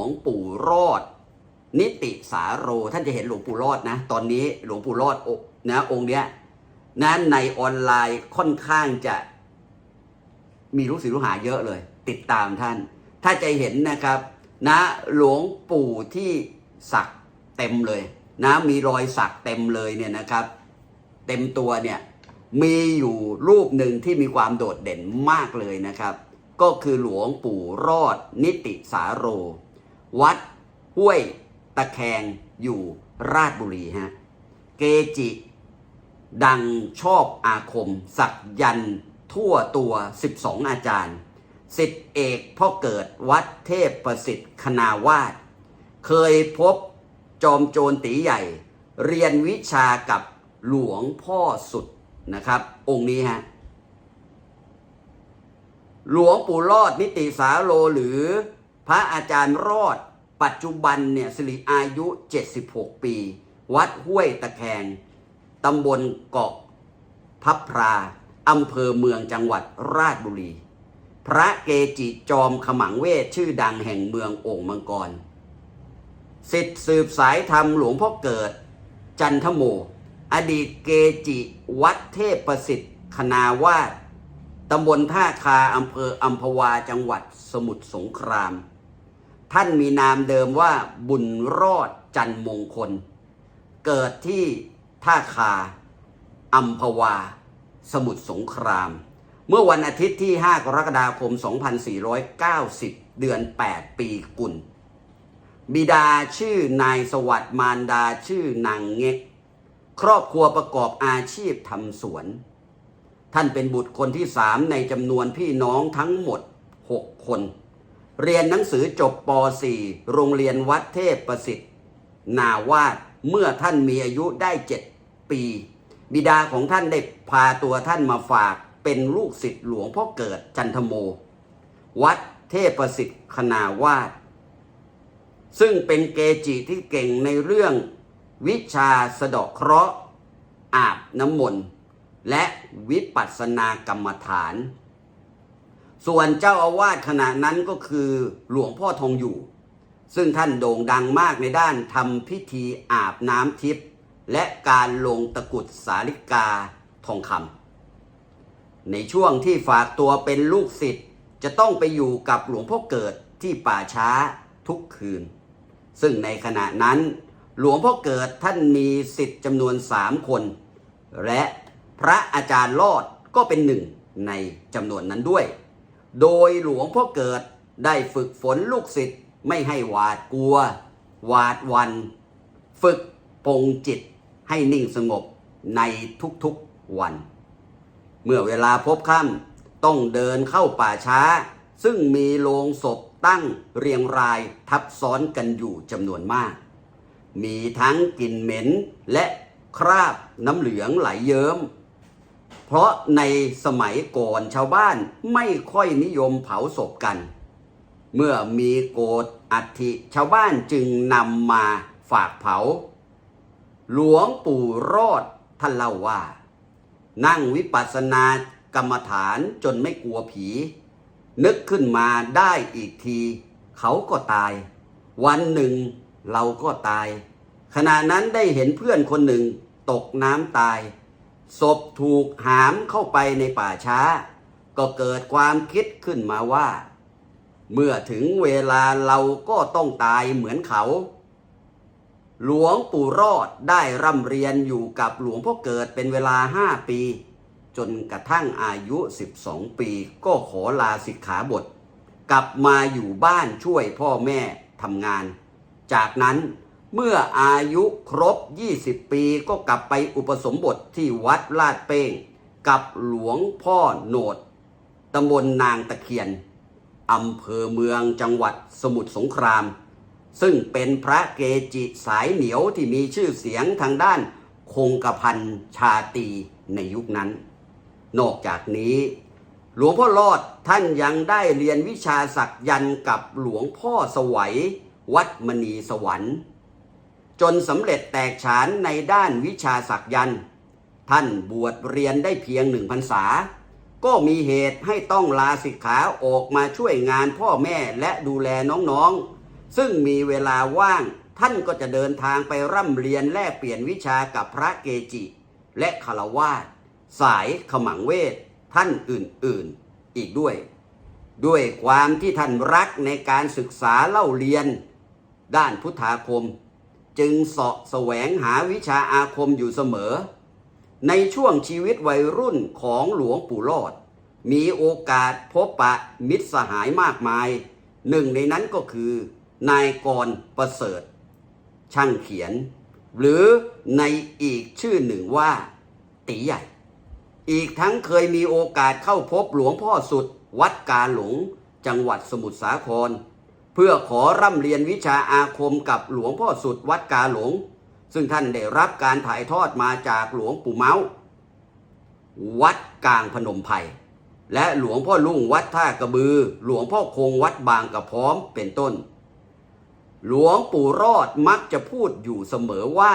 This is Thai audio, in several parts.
วงปู่รอด นิติสาโร ท่านจะเห็นหลวงปู่รอดนะ ตอนนี้หลวงปู่รอดอนะองค์เนี้ยนะในออนไลน์ค่อนข้างจะมีลูกศิษย์ลูกหาเยอะเลย ติดตามท่าน ถ้าจะเห็นนะครับ นะหลวงปู่ที่สักเต็มเลย นะมีรอยสักเต็มเลยเนี่ยนะครับ เต็มตัวเนี่ยมีอยู่รูปหนึ่งที่มีความโดดเด่นมากเลยนะครับ ก็คือหลวงปู่รอดนิติสาโร วัดห้วยตะแคงอยู่ราชบุรีฮะ เกจิ ดังชอบอาคม สักยันทั่วตัว 12 อาจารย์สิทธิเอกพ่อเกิดวัดเทพประสิทธิ์คณาวาสเคยพบจอมโจรตีใหญ่ เรียนวิชากับหลวงพ่อสุดนะครับ องค์นี้ฮะหลวงปู่รอดนิติสาโลหรือพระอาจารย์รอด ปัจจุบันเนี่ยสิริอายุ 76 ปี วัดห้วยตะแคงตำบลเกาะพับพราอำเภอเมืองจังหวัดราชบุรี พระเกจิจอมขมังเวทชื่อดังแห่งเมืองโอ่งมังกรสิทธิสืบสายธรรมหลวงพ่อเกิด จันทโม อดีตเกจิวัดเทพประสิทธิ์คณาวาสตำบลท่าคาอำเภออัมพวาจังหวัดสมุทรสงคราม ท่านมีนามเดิมว่าบุญรอดจันมงคล เกิดที่ท่าคาอัมพวา สมุทรสงคราม เมื่อวันอาทิตย์ที่ 5 กรกฎาคม 2490 เดือน 8 ปีกุลบิดาชื่อนายสวัสดิ์มารดาชื่อนางเง็ก ครอบครัวประกอบอาชีพทำสวน ท่านเป็นบุตรคนที่สามในจำนวนพี่น้องทั้งหมด 6 คน เรียนหนังสือจบป .4 โรงเรียนวัดเทพประสิทธิ์ นาวาดเมื่อท่านมีอายุได้7ปี บิดาของท่านได้พาตัวท่านมาฝากเป็นลูกศิษย์หลวงพ่อเกิดจันทโม วัดเทพประสิทธิ์คณาวาสซึ่งเป็นเกจิที่เก่งในเรื่องวิชาสะดาะเคราะห์อาบน้ำมนต์และวิปัสสนากรรมฐาน ส่วนเจ้าอาวาสขณะนั้นก็คือหลวงพ่อทองอยู่ ซึ่งท่านโด่งดังมากในด้านทำพิธีอาบน้ำทิพย์และการลงตะกุดสาลิกาทองคำในช่วงที่ฝากตัวเป็นลูกศิษย์จะต้องไปอยู่กับหลวงพ่อเกิดที่ป่าช้าทุกคืน ซึ่งในขณะนั้น หลวงพ่อเกิดท่านมีสิทธิ์จำนวนสามคน และพระอาจารย์รอดก็เป็นหนึ่งในจำนวนนั้นด้วย โดยหลวงพ่อเกิดได้ฝึกฝนลูกศิษย์ไม่ให้หวาดกลัว หวาดวัน ฝึกปงจิตให้นิ่งสงบในทุกๆวัน เมื่อเวลาพบค่ำต้องเดินเข้าป่าช้า ซึ่งมีโลงศพตั้งเรียงรายทับซ้อนกันอยู่จำนวนมาก มีทั้งกลิ่นเหม็นและคราบน้ำเหลืองไหลเยิ้ม เพราะในสมัยก่อนชาวบ้านไม่ค่อยนิยมเผาศพกัน เมื่อมีโกดอัฐิชาวบ้านจึงนำมาฝากเผา หลวงปู่รอดท่านเล่าว่า นั่งวิปัสสนากรรมฐานจนไม่กลัวผี นึกขึ้นมาได้อีกที เขาก็ตาย วันหนึ่งเราก็ตาย ขณะนั้นได้เห็นเพื่อนคนหนึ่งตกน้ำตาย ศพถูกหามเข้าไปในป่าช้า ก็เกิดความคิดขึ้นมาว่า เมื่อถึงเวลาเราก็ต้องตายเหมือนเขา หลวงปู่รอดได้ร่ำเรียนอยู่กับหลวงพ่อเกิดเป็นเวลาห้าปี จนกระทั่งอายุ 12 ปีก็ขอลาสิกขาบท กลับมาอยู่บ้านช่วยพ่อแม่ทำงาน จากนั้น เมื่ออายุครบ 20 ปีก็กลับไปอุปสมบทที่วัดลาดเป้ง กับหลวงพ่อโหนดตำบลนางตะเคียนอำเภอเมืองจังหวัดสมุทรสงคราม ซึ่งเป็นพระเกจิสายเหนียวที่มีชื่อเสียงทางด้านคงกระพันชาตีในยุคนั้น นอกจากนี้ หลวงพ่อรอดท่านยังได้เรียนวิชาสักยันต์กับหลวงพ่อสวัย วัดมณีสวรรค์ จนสำเร็จแตกฉานในด้านวิชาสักยันต์ท่านบวชเรียนได้เพียงหนึ่งพรรษา ก็มีเหตุให้ต้องลาสิกขาออกมาช่วยงานพ่อแม่และดูแลน้องๆ ซึ่งมีเวลาว่างท่านก็จะเดินทางไปร่ำเรียนแลกเปลี่ยนวิชากับพระเกจิ และคารวาสสายขมังเวทท่านอื่นๆ อีกด้วย ด้วยความที่ท่านรักในการศึกษาเล่าเรียน ด้านพุทธาคม จึงเสาะแสวงหาวิชาอาคมอยู่เสมอ ในช่วงชีวิตวัยรุ่นของหลวงปู่รอด มีโอกาสพบปะมิตรสหายมากมาย หนึ่งในนั้นก็คือ นายกรประเสริฐ ช่างเขียน หรือในอีกชื่อหนึ่งว่า ตีใหญ่ อีกทั้งเคยมีโอกาสเข้าพบหลวงพ่อสุด วัดกาหลง จังหวัดสมุทรสาคร เพื่อขอร่ำเรียนวิชาอาคมกับหลวงพ่อสุดวัดกาหลง ซึ่งท่านได้รับการถ่ายทอดมาจากหลวงปู่เมาวัดกลางพนมไพรและหลวงพ่อลุ่งวัดท่ากระบือ หลวงพ่อคงวัดบางกระพร้อมเป็นต้น หลวงปู่รอดมักจะพูดอยู่เสมอว่า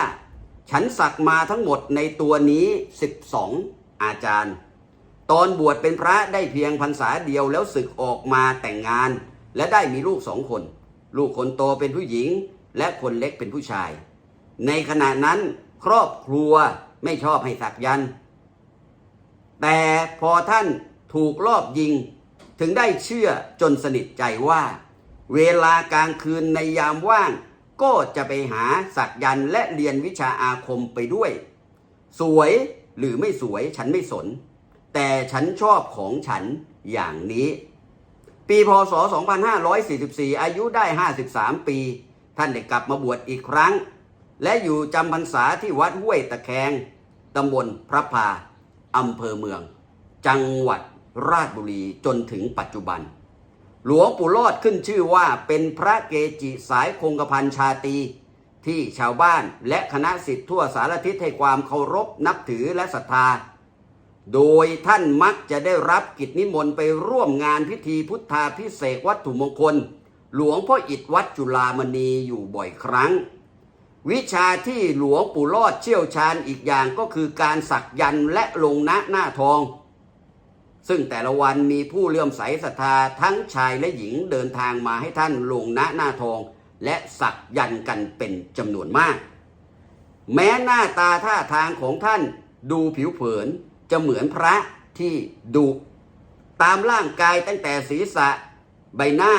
ฉันสักมาทั้งหมดในตัวนี้ 12 อาจารย์ ตอนบวชเป็นพระได้เพียงพรรษาเดียวแล้วศึกออกมาแต่งงาน และได้มีลูกสองคน ลูกคนโตเป็นผู้หญิง และคนเล็กเป็นผู้ชาย ในขณะนั้นครอบครัวไม่ชอบให้สักยันต์แต่พอท่านถูกลอบยิง ถึงได้เชื่อจนสนิทใจว่า เวลากลางคืนในยามว่าง ก็จะไปหาสักยันต์และเรียนวิชาอาคมไปด้วย สวยหรือไม่สวยฉันไม่สน แต่ฉันชอบของฉันอย่างนี้ ปีพศ 2544 อายุได้ 53 ปี ท่านได้กลับมาบวชอีกครั้ง และอยู่จำพรรษาที่วัดห้วยตะแคงตำบลพระพาอำเภอเมือง จังหวัดราชบุรีจนถึงปัจจุบัน หลวงปู่รอดขึ้นชื่อว่าเป็นพระเกจิสายคงกระพันชาตี ที่ชาวบ้านและคณะสิทธิ์ทั่วสารทิศให้ความเคารพนับถือและศรัทธา โดยท่านมักจะได้รับกิจนิมนต์ไปร่วมงานพิธีพุทธาพิเศษวัตถุมงคล หลวงพ่ออิฐวัดจุฬามณีอยู่บ่อยครั้ง วิชาที่หลวงปู่รอดเชี่ยวชาญอีกอย่างก็คือการสักยันและลงนะหน้าทอง ซึ่งแต่ละวันมีผู้เลื่อมใสศรัทธาทั้งชายและหญิงเดินทางมาให้ท่านลงนะหน้าทอง และสักยันกันเป็นจำนวนมาก แม้หน้าตาท่าทางของท่านดูผิวเผิน จะเหมือนพระที่ดุตามร่างกายตั้งแต่ศีรษะ ใบหน้า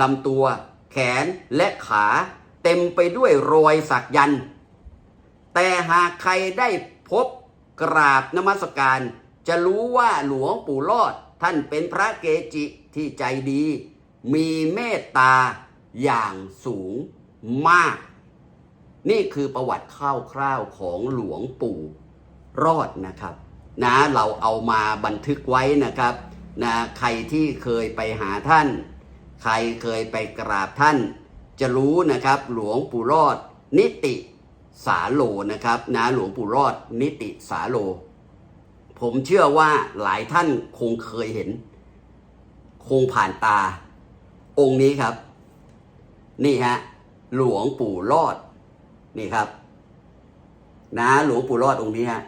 ลำตัว แขนและขาเต็มไปด้วยรอยสักยัน แต่หากใครได้พบกราบนมัสการ จะรู้ว่าหลวงปู่รอดท่านเป็นพระเกจิที่ใจดี มีเมตตาอย่างสูงมาก นี่คือประวัติคร่าวๆของหลวงปู่รอดนะครับ นะเราเอามาบันทึกไว้นะครับนะใครที่เคยไปหาท่าน ใครเคยไปกราบท่าน จะรู้นะครับหลวงปู่รอด นิติสาโลนะครับนะหลวงปู่รอด นิติสาโล ผมเชื่อว่าหลายท่านคงเคยเห็น คงผ่านตา องค์นี้ครับ นี่ฮะหลวงปู่รอดนี่ครับ นะหลวงปู่รอดองค์นี้ฮะ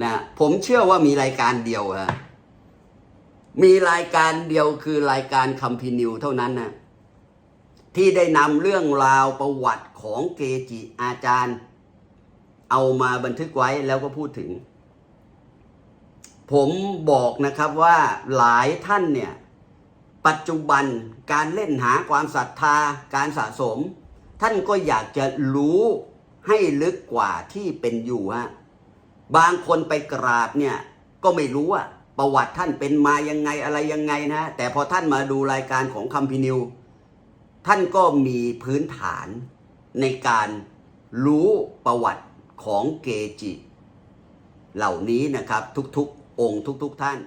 นะผมเชื่อว่ามีรายการเดียวฮะมีรายการเดียวคือรายการคัมพีนิวเท่านั้นนะที่ได้นำเรื่องราวประวัติของเกจิอาจารย์ เอามาบันทึกไว้แล้วก็พูดถึง ผมบอกนะครับว่าหลายท่านเนี่ย ปัจจุบันการเล่นหาความศรัทธาการสะสม ท่านก็อยากจะรู้ให้ลึกกว่าที่เป็นอยู่ฮะ บางคนไปกราบเนี่ยก็ไม่รู้ว่าประวัติท่านเป็นมายังไงอะไรยังไงนะ แต่พอท่านมาดูรายการของคัมพินิว ท่านก็มีพื้นฐานในการรู้ประวัติของเกจิ เหล่านี้นะครับทุกๆ องค์ทุก ๆ ท่าน